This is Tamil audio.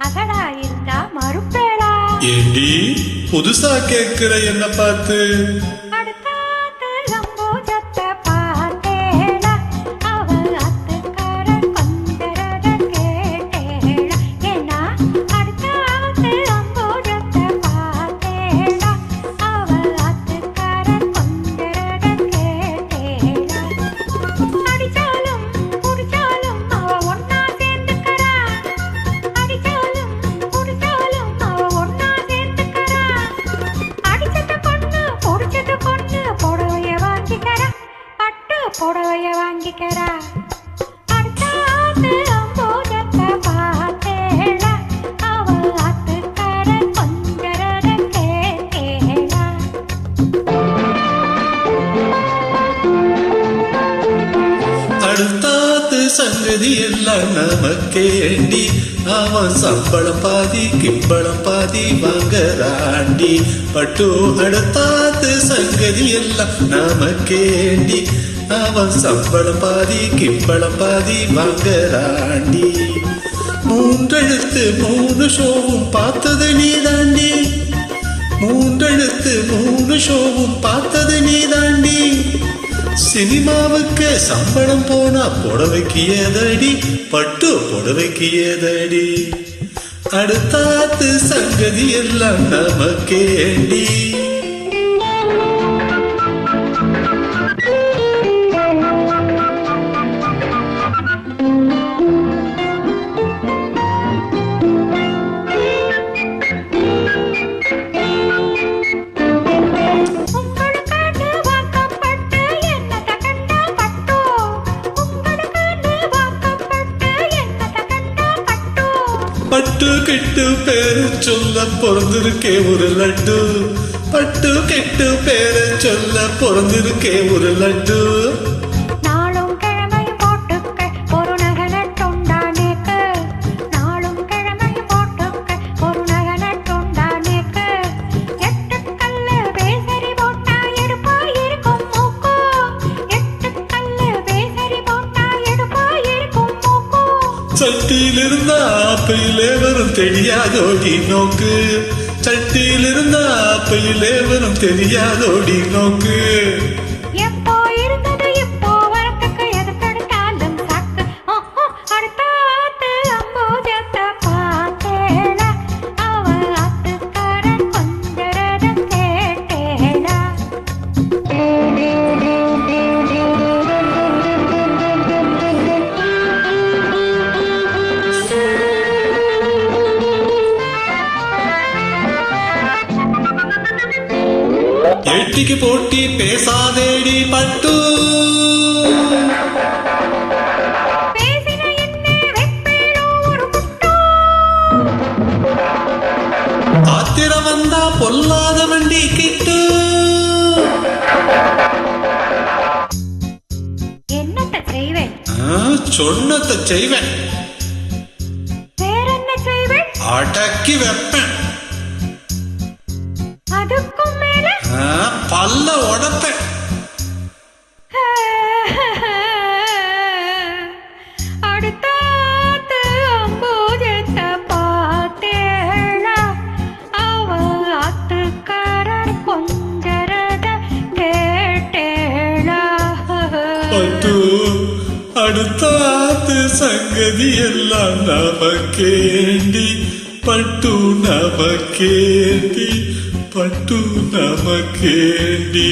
அகடா இருக்கா மறுப்பேடா. ஏண்டி புதுசா கேட்கிற என்ன பார்த்து? அடுத்தாத்து சங்கதி எல்லாம் நமக்கேண்டி அவன் சம்பளம் பாதி கிம்பளம் பாதி வாங்கறாண்டி பட்டு அடுத்தாத்து சங்கதி எல்லாம் நமக்கேண்டி அவன் சம்பளம் பாதி கிம்பளம் பாதி வாங்கறாண்டி. மூன்றெழுத்து மூணு ஷோவும் பார்த்தது நீ தாண்டி மூன்றெழுத்து மூணு ஷோவும் பார்த்தது நீ தாண்டி சினிமாவுக்கு சம்பளம் போனா புடவைக்கு ஏதடி பட்டு புடவைக்கு ஏதடி. அடுத்தாத்து சங்கதி எல்லாம் நமக்கேண்டி. பட்டு கெட்டு பேரு சொல்ல பிறந்திருக்கே ஒரு லட்டு. பட்டு கெட்டு பேரு சொல்ல பிறந்திருக்கே ஒரு லட்டு. சட்டியிலிருந்த ஆப்பையிலே வரும் தெரியாதோடி நோக்கு. சட்டியிலிருந்த ஆப்பையிலே வரும் தெரியாதோடி நோக்கு. எட்டிக்கு போட்டி பேசாதேடி பட்டு. ஆத்திரம் வந்தா பொல்லாத வண்டி கிட்டு. என்னத்த செய்வேன்? ஆ, சொன்னதை செய்வேன். வேறென்ன செய்வேன்? அடக்கி வைப்பேன். கேட்டேளா பட்டு அடுத்தாத்து சங்கதி எல்லாம் நமக்கேண்டி பட்டு நமக்கேண்டி பட்டு நமக்கேண்டி